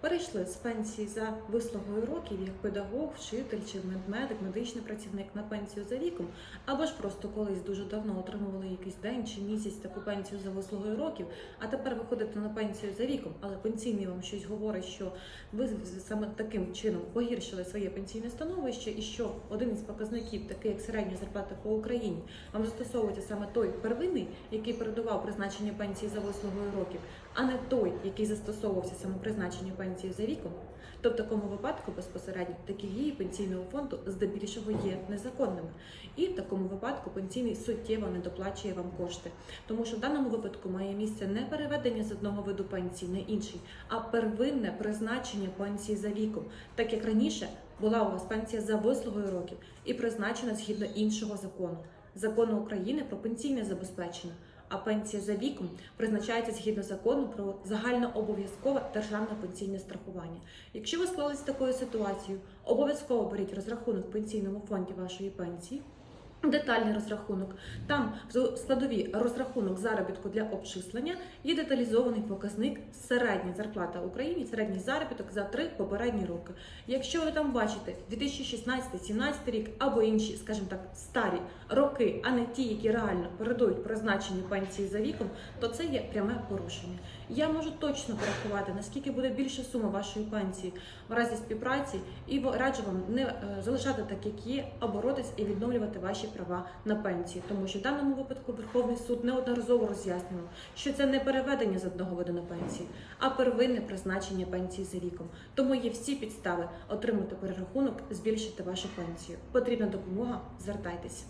перейшли з пенсії за вислугою років як педагог, вчитель чи медмедик, медичний працівник на пенсію за віком, або ж просто колись дуже давно отримували якийсь день чи місяць таку пенсію за вислугою років, а тепер виходите на пенсію за віком, але пенсійний вам щось говорить, що ви саме таким чином погіршили своє пенсійне становище, і що один із показників, такий як середня зарплата по Україні, вам застосовується саме той первинний, який передував призначення пенсії за вислугою років, а не той, який застосовувався саме призначенню пенсії за віком, то в такому випадку безпосередньо такі дії пенсійного фонду здебільшого є незаконними. І в такому випадку пенсійний суттєво не доплачує вам кошти, тому що в даному випадку має місце не переведення з одного виду пенсії на інший, а первинне призначення пенсії за віком, так як раніше була у вас пенсія за вислугою років і призначена згідно іншого закону закону України про пенсійне забезпечення. А пенсія за віком призначається згідно закону про загальнообов'язкове державне пенсійне страхування. Якщо ви склалися такою ситуацією, обов'язково беріть розрахунок в пенсійному фонді вашої пенсії. Детальний розрахунок. Там в складові розрахунок заробітку для обчислення є деталізований показник середня зарплата в Україні, середній заробіток за три попередні роки. Якщо ви там бачите 2016-17 рік або інші, скажімо так, старі роки, а не ті, які реально передують призначенню пенсії за віком, то це є пряме порушення. Я можу точно порахувати, наскільки буде більша сума вашої пенсії в разі співпраці, і раджу вам не е, залишати так, як є, а боротись і відновлювати ваші права на пенсію, тому що в даному випадку Верховний суд неодноразово роз'яснював, що це не переведення з одного виду на пенсії, а первинне призначення пенсії за віком. Тому є всі підстави отримати перерахунок, збільшити вашу пенсію. Потрібна допомога, звертайтеся.